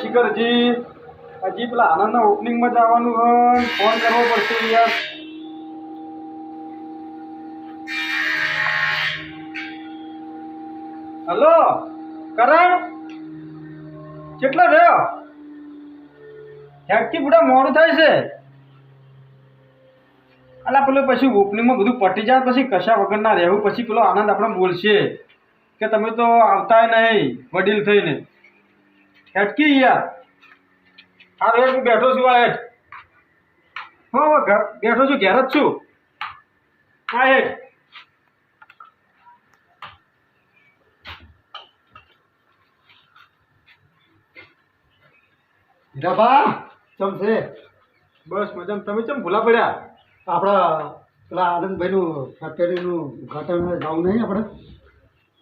શિખરજી? હજી પેલા આનંદના ઓપનિંગમાં જવાનું હોય ફોન કરવો પડશે યાર. હલો, કરણ? કેટલો રહ્યો હેડથી બુડા મોડું થાય છે. અલા, પેલું પછી ઓપનિંગમાં બધું પટી જાય, પછી કશા વગર ના રહેવું, પછી પેલો આનંદ આપણે બોલશે. કે તમે તો આવતા નહીં વડીલ થઈને. હેટકી યાર. હા હું બેઠો છું આ હેઠ હા હા ઘર બેઠો છું ઘેર જ છું. હા હેઠ હીરાબા ચમ છે? બસ મજામાં. તમે ચમ ભૂલા પડ્યા? આપણા પેલા આનંદભાઈનું ફેક્ટરીનું ઉદઘાટન જવું નહીં આપણે?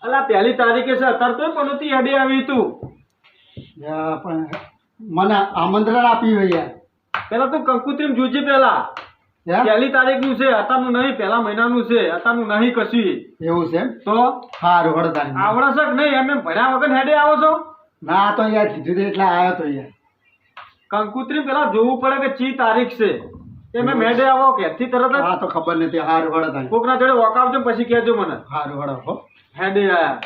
અલા પહેલી તારીખે છે અત્યારે તો પનોતી હેડે આવી તું. યા પણ મને આમંત્રણ આપ્યું યાર પેલા તું કંકુત્રીમ જોજે પેલા. યા? પહેલી તારીખનું છે અત્યારનું નહીં પહેલા મહિનાનું છે અત્યારનું નહીં કશું. એવું છે? એમ? તો? સારું હળદારી આવડે છે કે નહીં? એમ એમ ભણ્યા વગર હેડે આવો છો? ના તો યાર કીધું તે એટલે આવ્યો તો યાર કંકુત્રી પેલા જોવું પડે કે ચી તારીખ છે. એ મેં મેડે આવો ઘેરથી તરત જ હા તો ખબર નથી સારું હળદારી કોકના જોડે વોકાવજો પછી કહેજો મને. સારું હળ હો. હેડે આયા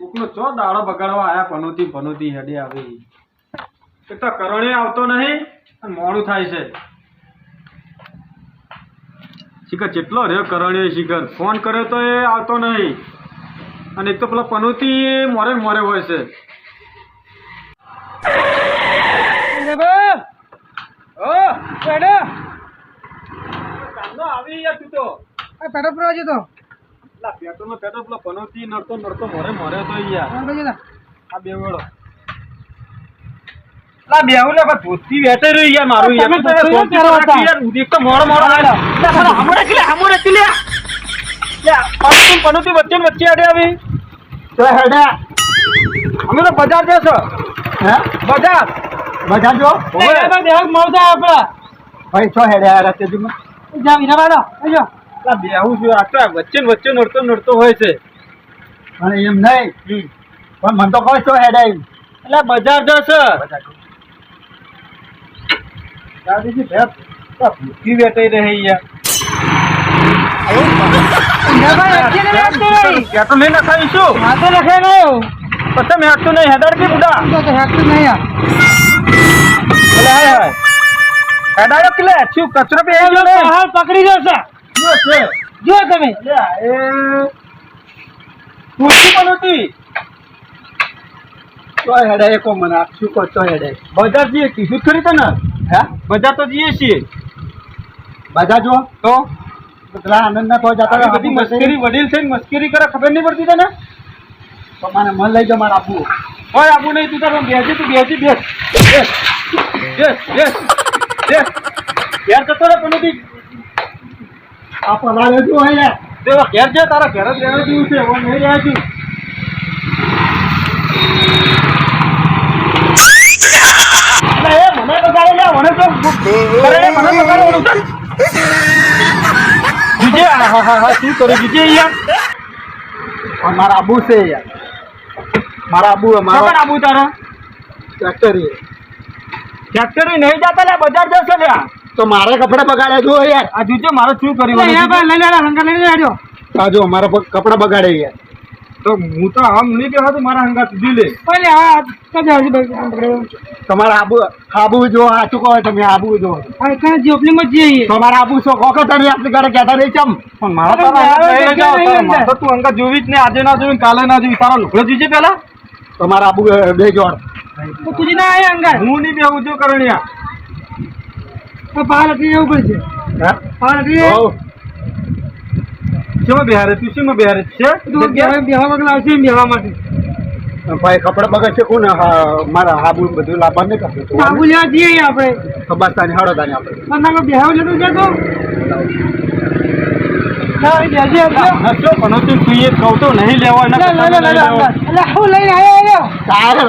કોકનો ચો દાડો બગાડવા આયા પનોતી પનોતી હેડે આવી એક તો કરણે આવતો નહીં અને મોડું થાય છે. શિખર ચેટલો રહ્યો કરણે શિખર? ફોન કર્યો તો એ આવતો નહીં. અને એક તો પેલા પનોતી મોરે મોરે હોય છે. આવી તું તો. પેટ્રોલ પુરવા જતો લા પેટ્રોલ નો પેટ્રોલ પેલો પનોતી નડતો નડતો મોરે મોરે તો યાર. આ બે લા બેહુ લે બસ ધોતી વેટે રહી યાર મારું યાર. તમે ધોતી પહેરો યાર. ઉદીક તો મોડો મોડો આવેલો લા સાલા હમણે કે હમણે કે લે. લે પનોતી પનોતી વચ્ચે વચ્ચે આડે આવી. તો હેડા અમે તો બજાર જશો. હે? બજાર. બજાર જો ભાઈ છો હેડે આ વાળો જુઓ. લા બેહું છું આ તો વચ્ચે વચ્ચે નડતો નડતો હોય છે. અને એમ નહીં. પણ મને તો કહો છો હેડાઈ એટલે બજાર જશે. દાદીજી ભેટ ભૂખી વેટાઈ રહી યાર પેટ્રોલ લઈને ખાઈશું પછી મેં હાટતું નહીં હેડાડ કે બુડા. એટલે હાય હાય. હેડાડો કે શું કચરો પે પકડી જશે. જો તમે પૂછી પણ હતી તો હેડે એ કો મને આપ શું કહો છો હેડે બજાર જઈએ કીધું ખરી તને હે બજાર તો જઈએ છીએ બધા જો તો પેલા આનંદ ના તો જતા બધી. મસ્કરી વડીલ થઈને મસ્કરી કરે ખબર નહીં પડતી તને તો મને મન લઈ જાઓ મારે આપવું હોય આબુ નહીં તું તારે બેસી તું બેસી બેસ બેસ બેસ બેસ બેસ ઘેર જતો રે પણ આ પલાળે જો અહીંયા તેવા ઘેર છે તારા ઘેર જ જેવું છે હું નહીં રહ્યા છું મને બગાડે લે, મને તો મને બગાડે જીજે, હા, હા, હા, હા, શું કરું જીજે યાર મારા આબુ છે યાર મારા આબુ મારા આબુ તારા ફેક્ટરી ફેક્ટરી નહીં જતા લે બજાર જશે લે તો મારે કપડા બગાડે જો યાર. આ જુજે મારો શું કર્યું? આ જો મારા કપડા બગાડે યાર. તો હું તો આમ નહીં કહેવા તો મારા હંગા સુધી લે. તમારા આબુ આબુ જો હાચું કહો તમે આબુ જો. તમારા આબુ સો કોકો તને આપણે ઘરે કહેતા નહીં ચમ? પણ મારા તો તો તું હંગા જોવી જ ને આજે ના જોવી ને કાલે ના જોવી તારા લુગડો જોજે પેલા તમારા આબુ બે જોડ. હું નહીં બેહું છું કરણિયા. હે? હોવ. શેમાં બેહારે તું? શેમાં બેહારે છે? ભાઈ કપડા બગાડશે કોણ હા, મારા હાબુ બધું નહીં કરતું ખબર તાની હળો તાની આપણે. પણ તું? તું તો નહીં લેવો એના કરતાં નહીં લેવો. તારે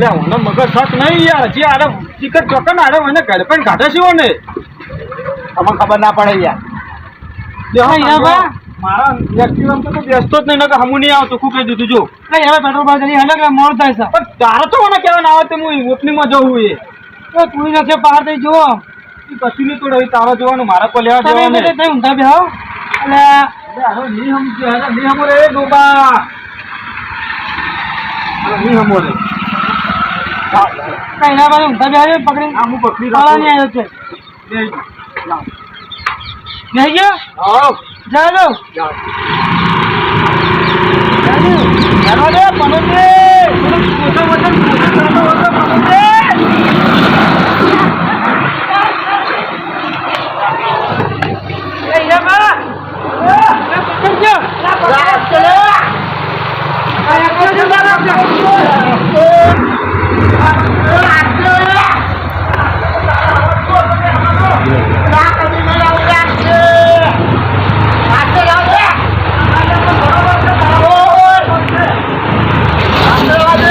લે ઓનો મગજ શક નહીં યાર જે આરે ચિકન ચોક્કસ આરે મને ઘરે પણ કાઢે છે ને? તમને ખબર ના પડે યાર. હા, યાર, બા. મારા તો બેસતો જ નહીં નકર હમું નહીં આવતો ખૂબ કહી દીધું જો. કઈ હવે પેટ્રોલ મોડ થાય છે પણ તારે તો મને કહેવા ના આવે તો હું ઓપનિંગમાં જવું એ. તું નથી બહાર થઈ જુઓ. કશું નહીં તોડે તારા જોવાનું મારા પર લેવા તમે જવાનું. થઈ ઊંધા બેહો. એટલે નહીં સમજ્યો નહીં હમો રે ડોબા નહીં હમો રે. કઈ ના બાજુ ઊંધા બેહો પકડી. આ હું પકડી રાખું. નહીં આવ્યો છે. બે ગયો દો જાઓ. ચાલો રે, પનોતરે. થોડુંક ઓછો વજન, ઓછો ચાલો, ઓછો પનોતરે. એ હીરાબા! એ, એ પકડ ગયો. આ એકલો જ ઊભા રાખજો. તારે શું લે આબુ પડે તાણી તું શોખ શોખ હોય તો તાણી શું લેવા આવો તાણી નહીં પૂરા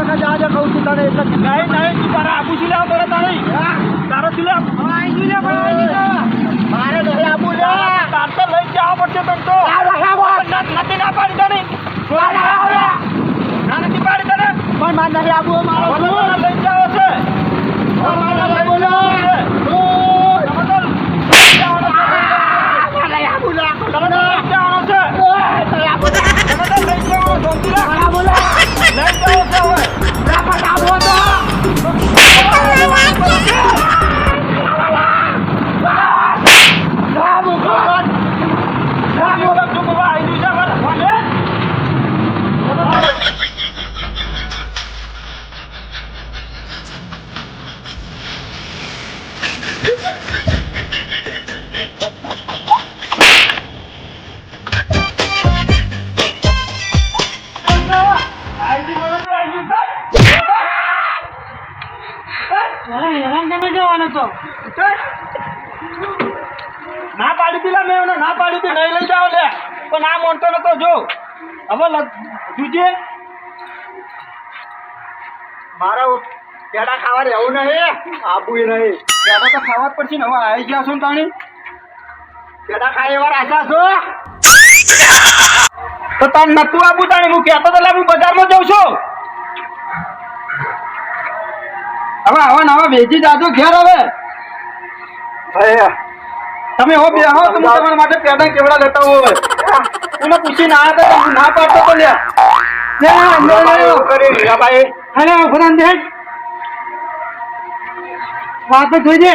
દાદી હસ્તે. નહીં નહીં તું તારા આબુ શું લેવા પડે તારે તારા શું લેવા મારે ના પાડી દીલા મેં એને ના પાડી હતી નહીં લઈ જાઓ લે. પણ આ મોનતો નતો જો. હવે જુજે. મારા પેડા ખાવા રહેવું નહીં. આપવું નહીં. પેડા તો ખાવા જ પડશે ને. હવે આવી ગયા છો ને તાણી? પેડા ખાય એવા રાજા છો? તો તને નતું આપું તાણી. હું કહેતો તો હું બજારમાં જાઉં છું. હવે આવા નવા વેચી જાજો ઘેર હવે. તમે હો બે હો તમે તમારા માટે પેડા કેવડા લેતા હોય એને પૂછી ના આવ્યા તો હું ના પાડતો તો લ્યા.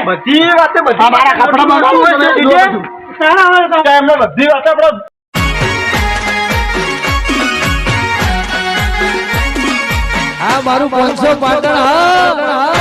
બધી વાતે બધી. મારા કપડાં બગાડો હોય છે, તમે જોજે. બધું. તારા આવે તો. એમને બધી વાતે આપણે આ મારું પાંચસો પાટણ હા